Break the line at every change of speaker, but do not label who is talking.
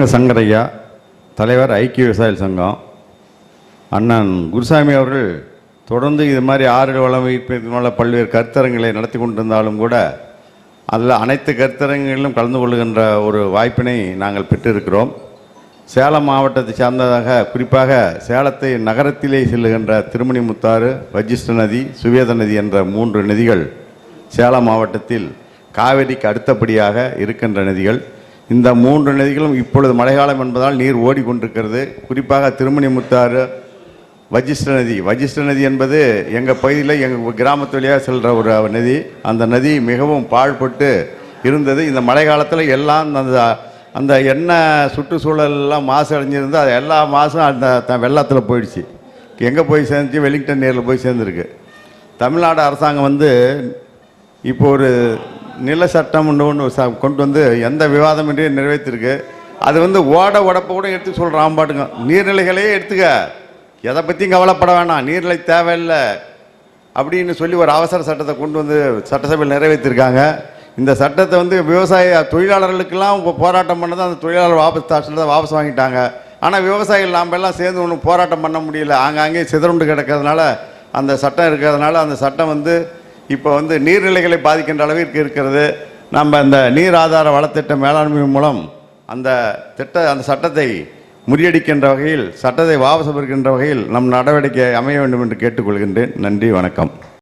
சங்கரையா தலைவர் ஐக்கிய விவசாயிகள் சங்கம் அண்ணன் குருசாமி அவர்கள் தொடர்ந்து இது மாதிரி ஆறு வளம் வைப்பதனால பல்வேறு கருத்தரங்களை நடத்தி கொண்டிருந்தாலும் கூட அதில் அனைத்து கருத்தரங்களிலும் கலந்து கொள்கின்ற ஒரு வாய்ப்பினை நாங்கள் பெற்றிருக்கிறோம். சேலம் மாவட்டத்தை சார்ந்ததாக குறிப்பாக சேலத்தை நகரத்திலே செல்லுகின்ற திருமணி முத்தாறு வஜிஷ்ட நதி சுவேத நதி என்ற மூன்று நதிகள் சேலம் மாவட்டத்தில் காவேரிக்கு அடுத்தபடியாக இருக்கின்ற நதிகள். இந்த மூன்று நதிகளும் இப்பொழுது மழைக்காலம் என்பதால் நீர் ஓடிக்கொண்டிருக்கிறது. குறிப்பாக திருமணி முத்தாறு வஜிஷ்ட நதி. வஜிஷ்ட நதி என்பது எங்கள் பகுதியில் எங்கள் கிராமத்து வழியாக செல்கிற ஒரு நதி. அந்த நதி மிகவும் பாழ்பட்டு இருந்தது. இந்த மழை காலத்தில் எல்லாம் அந்த அந்த எண்ணெய் சுற்றுச்சூழலெல்லாம் மாசு அடைஞ்சிருந்து அது எல்லா மாசும் அந்த த வெள்ளத்தில் போயிடுச்சு. எங்கே போய் சேர்ந்துச்சு? வெலிங்டன் நேரில் போய் சேர்ந்துருக்கு. தமிழ்நாடு அரசாங்கம் வந்து இப்போ ஒரு நில சட்டம் ஒன்று ஒன்று ச கொண்டு வந்து எந்த விவாதமின்றி நிறைவேற்றிருக்கு. அது வந்து ஓட உடப்ப கூட எடுத்து சொல்கிறான் பாட்டுங்க நீர்நிலைகளையே எடுத்துக்க. எதை பற்றியும் கவலைப்பட வேணாம். நீர்நிலை தேவையில்லை அப்படின்னு சொல்லி ஒரு அவசர சட்டத்தை கொண்டு வந்து சட்டசபையில் நிறைவேற்றிருக்காங்க. இந்த சட்டத்தை வந்து விவசாய தொழிலாளர்களுக்கெல்லாம் போராட்டம் பண்ணது அந்த தொழிலாளர் வாபஸ் தாட்சியில் தான் வாபஸ் வாங்கிட்டாங்க. ஆனால் விவசாயிகள் நாம் எல்லாம் சேர்ந்து ஒன்றும் போராட்டம் பண்ண முடியல. ஆங்காங்கே சிதறுண்டு கிடக்கிறதுனால அந்த சட்டம் இருக்கிறதுனால அந்த சட்டம் வந்து இப்போ வந்து நீர்நிலைகளை பாதிக்கின்ற அளவிற்கு இருக்கிறது. நம்ம இந்த நீர் ஆதார வளத்திட்ட மேலாண்மை மூலம் அந்த திட்ட அந்த சட்டத்தை முறியடிக்கின்ற வகையில் சட்டத்தை வாபஸ் பெறுகின்ற வகையில் நம் நடவடிக்கை அமைய வேண்டும் என்று கேட்டுக்கொள்கின்றேன். நன்றி வணக்கம்.